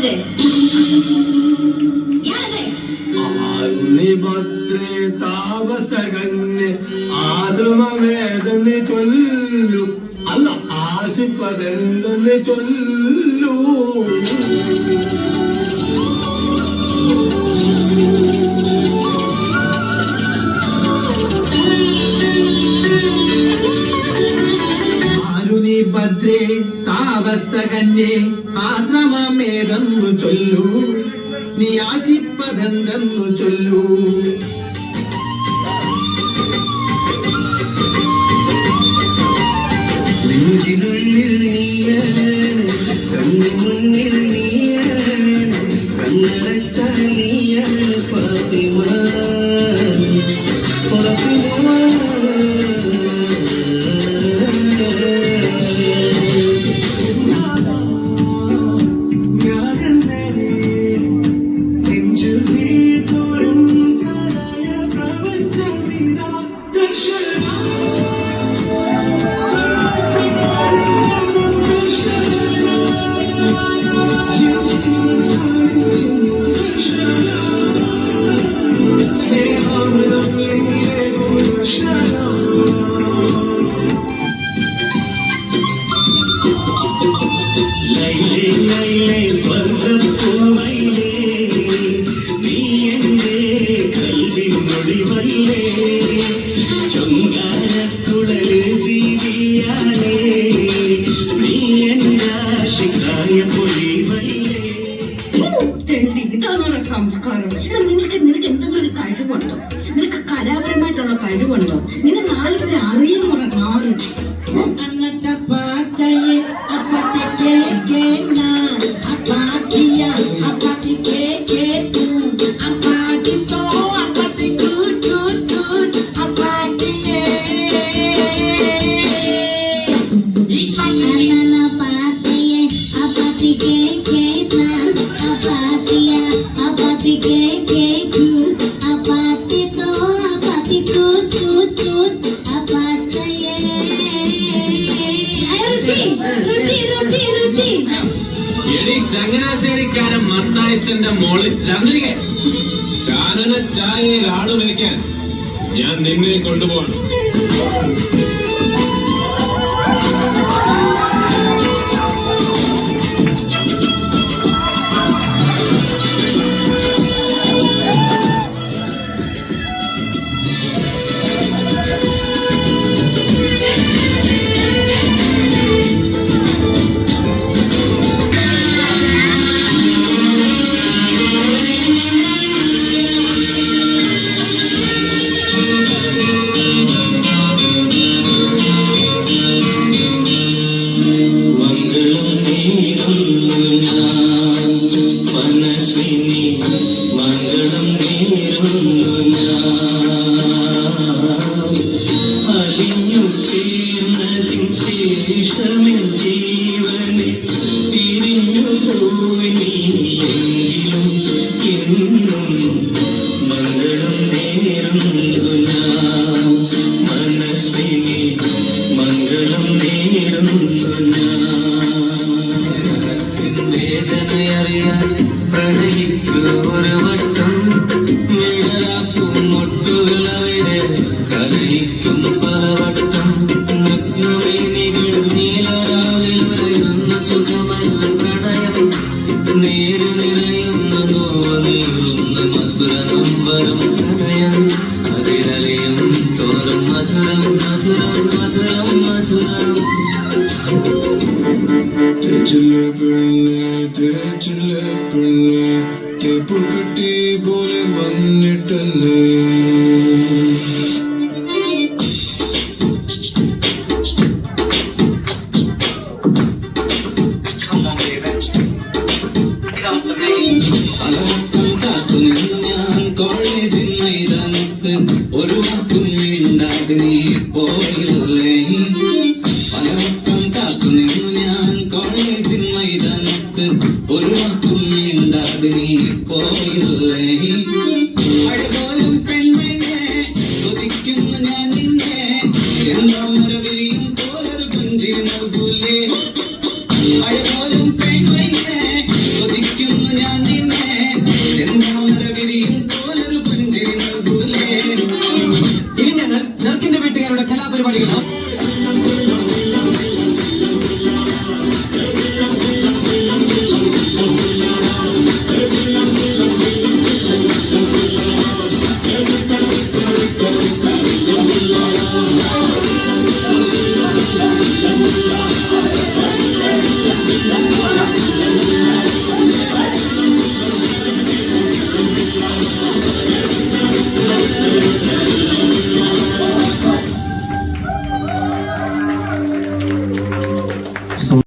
Yadai. Yadai. ഭദ്രേ താപസകന്യ ആശ്രമവേദനെ ചൊല്ലു അല്ല ആശുപതെന്തെന്ന് ചൊല്ലു ഭദ്രേ താപസകന്യേ ആശ്രമമേതെന്നു ചൊല്ലൂ. നീ ആശിപ്പതെന്തെന്നു ചൊല്ലൂ. നെഞ്ചിനുള്ളിൽ നീയാണ് കണ്ണി മുന്നിൽ നീയാണ് കണ്ണടച്ചാൽ നീയാണ്. എടാ നിനക്ക് നിനക്ക് എന്തെങ്കിലും ഒരു കഴിവുണ്ടോ? നിനക്ക് കലാപരമായിട്ടുള്ള കഴിവുണ്ടോ? നിങ്ങൾ നാല് പേര് അറിയുന്നോടാ നാല് അന്നത്തെ പാത്തയെ അപ്പത്തെ കേക്കേന അപ്പാത്തിയ എടി ചങ്ങനാശ്ശേരിക്കാരൻ മത്തായച്ചന്റെ മോൾ ചന്ദ്രിക. കാനന ചായയിൽ ആടു മേയ്ക്കാൻ. ഞാൻ നിന്നെ കൊണ്ടുപോകണം. কিছু മധുരം മധുരം മധുരം തേച്ചിലെ പെണ്ണെ തേച്ചിലെ പെണ്ണെ കേപ്പു പോലെ വന്നിട്ടല്ലേ ഒരു കുഞ്ഞുണ്ടാക്കി നീ പോയില്ലേ പോലും പെൺമനെ കൊതിക്കുന്നു ഞാൻ നിന്നെ ചെന്താമര വിരിയും പോലൊരു പുഞ്ചിരി നൽകൂലേ പോലും പെൺമനെ കൊതിക്കുന്നു ഞാൻ നിന്നെ ചെന്താമര വിരിയും പുഞ്ചിരി നൽകൂലേ ഇനി ഞങ്ങൾ ചെറുക്കിന്റെ കലാപരിപാടികളോ